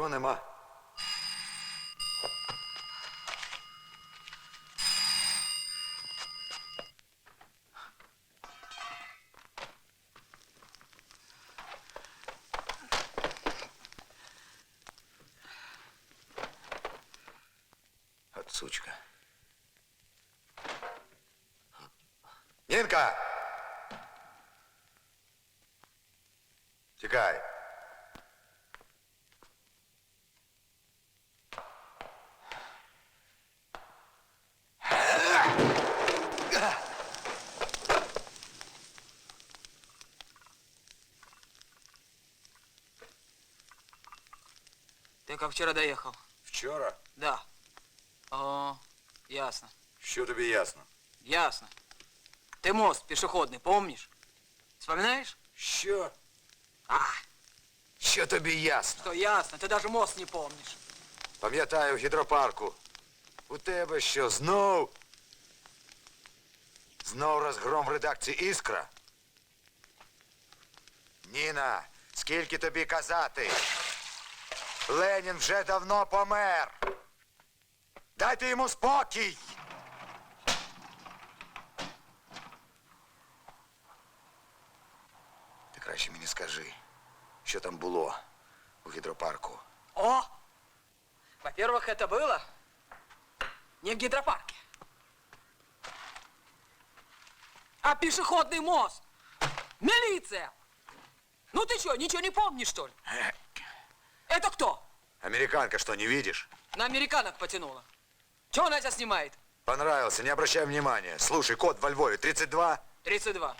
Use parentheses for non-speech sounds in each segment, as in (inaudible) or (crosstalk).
Нікого нема. От сучка. Нінка! Тікай. Ты как вчера доехал? Вчора? Да. О, ясно. Що тобі ясно? Ясно. Ты мост пешеходный, помнишь? Вспоминаешь? Що? А, Що тобі ясно? что ясно, ты даже мост не помнишь. Пам'ятаю в гідропарку. У тебе що, знов? Знов розгром в редакції Іскра? Ніна, скільки тобі казати? Ленін вже давно помер. Дайте йому спокій. Ти краще мені скажи, що там було у гідропарку. О! Во-первых, это было не в гидропарке, а пешеходный мост. Милиция! Ну ты что, ничего не помнишь, что ли? (laughs) Это кто? Американка, что, не видишь? На американок потянула. Чего она тебя снимает? Понравился, не обращай внимания. Слушай, код во Львове 32. 32.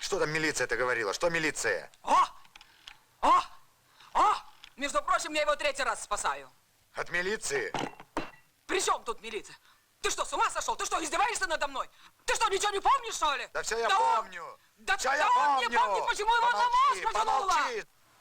Что там милиция-то говорила? Что милиция? О! О! О! Между прочим, я его третий раз спасаю. От милиции? При чем тут милиция? Ты что, с ума сошел? Ты что, издеваешься надо мной? Ты что, ничего не помнишь, что ли? Да все я он- помню. Да, все да я он помню. не помнит, почему его на мост потянуло.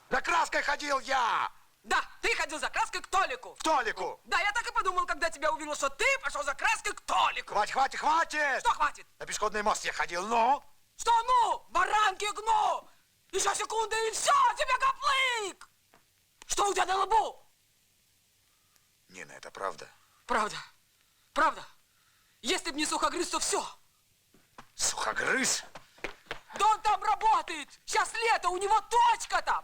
На краской ходил я. Да, ты ходил за краской к Толику. В Толику. Да, я так и подумал, когда тебя увидел, что ты пошел за краской к Толику. Хватит, хватит, хватит. Что хватит? На пешеходный мост я ходил, ну? Что ну? Баранки гну! Еще секунды и все, тебе гоплык! Что у тебя на лбу? Нина, это правда? Правда, правда. Если б не сухогрыз, то все. Сухогрыз? Да он там работает! Сейчас лето, у него точка там!